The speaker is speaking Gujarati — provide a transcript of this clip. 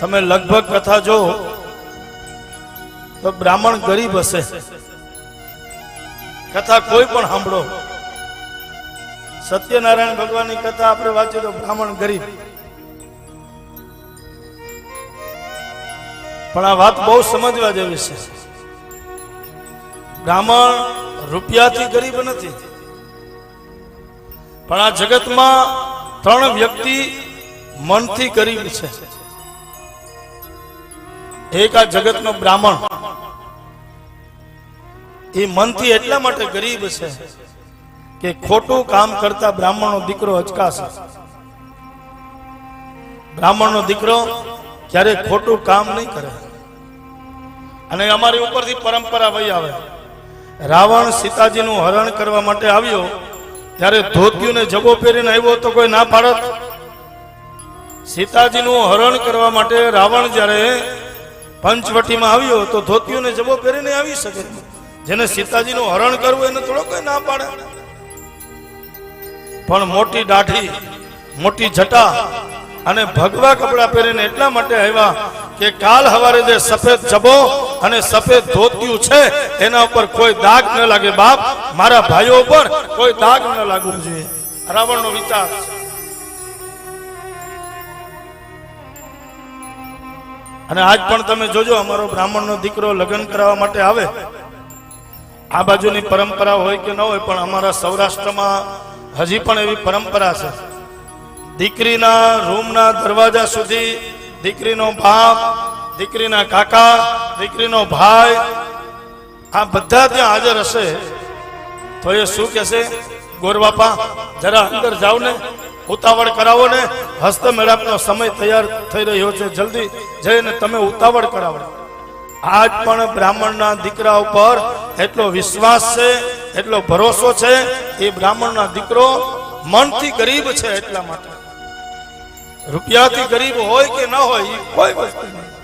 તમે લગભગ કથા જો, તો બ્રાહ્મણ ગરીબ હશે. કથા કોઈ પણ સાંભળો. સત્યનારાયણ ભગવાનની કથા આપણે વાંચીએ તો બ્રાહ્મણ ગરીબ. પણ આ વાત બહુ સમજવા જેવી છે. બ્રાહ્મણ રૂપિયાથી ગરીબ નથી. પણ આ જગતમાં ત્રણ વ્યક્તિ મનથી ગરીબ છે. એક આ જગતનો બ્રાહ્મણ? એ મનથી એટલા માટે ગરીબ છે કે ખોટું કામ કરતા બ્રાહ્મણનો દીકરો અચકાશે. બ્રાહ્મણનો દીકરો ક્યારે ખોટું કામ નહીં કરે. અને અમારી ઉપરથી પરંપરા વહી આવે. રાવણ સીતાજીનું હરણ કરવા માટે આવ્યો, ત્યારે ધોતિયું ને જબો પહેરીને આવ્યો તો કોઈ ના પાડત. સીતાજીનું હરણ કરવા માટે રાવણ જ્યારે પંચવટીમાં આવ્યો તો ધોતીઓને જબો પહેરીને આવી શકે. જેને સીતાજીનું હરણ કરવું એને થોડો કોઈ ના પાડે. પણ મોટી દાઢી, મોટી જટા અને ભગવા કપડા પહેરીને એટલા માટે આવ્યા કે કાલ હવારે જે સફેદ જબો અને સફેદ ધોતિયું છે, એના ઉપર કોઈ દાગ ન લાગે. બાપ, મારા ભાઈઓ ઉપર કોઈ દાગ ન લાગવું જોઈએ. રાવણનો વિચાર છે. અને આજ પણ તમે જોજો, અમારો બ્રાહ્મણનો દીકરો લગ્ન કરાવવા માટે આવે. આ બાજુની પરંપરા હોય કે ન હોય, પણ અમારા સૌરાષ્ટ્રમાં હજી પણ એવી પરંપરા છે. દીકરીના રૂમના દરવાજા સુધી દીકરીનો બાપ, દીકરીના કાકા, દીકરીનો ભાઈ, આ બધા ત્યાં હાજર હશે. તો એ શું કહેશે? ગોરબાપા, જરા અંદર જાઓ ને ઉતાવળ કરાવો ને. હસ્તમેળાપનો સમય તૈયાર થઈ રહ્યો છે. જલ્દી જઈને તમે ઉતાવળ કરાવો. આજ પણ બ્રાહ્મણના દીકરા ઉપર એટલો વિશ્વાસ છે, એટલો ભરોસો છે એ બ્રાહ્મણના દીકરો મનથી ગરીબ છે એટલા માટે. રૂપિયાથી ગરીબ હોય કે ન હોય, એ કોઈ વસ્તુ નહીં.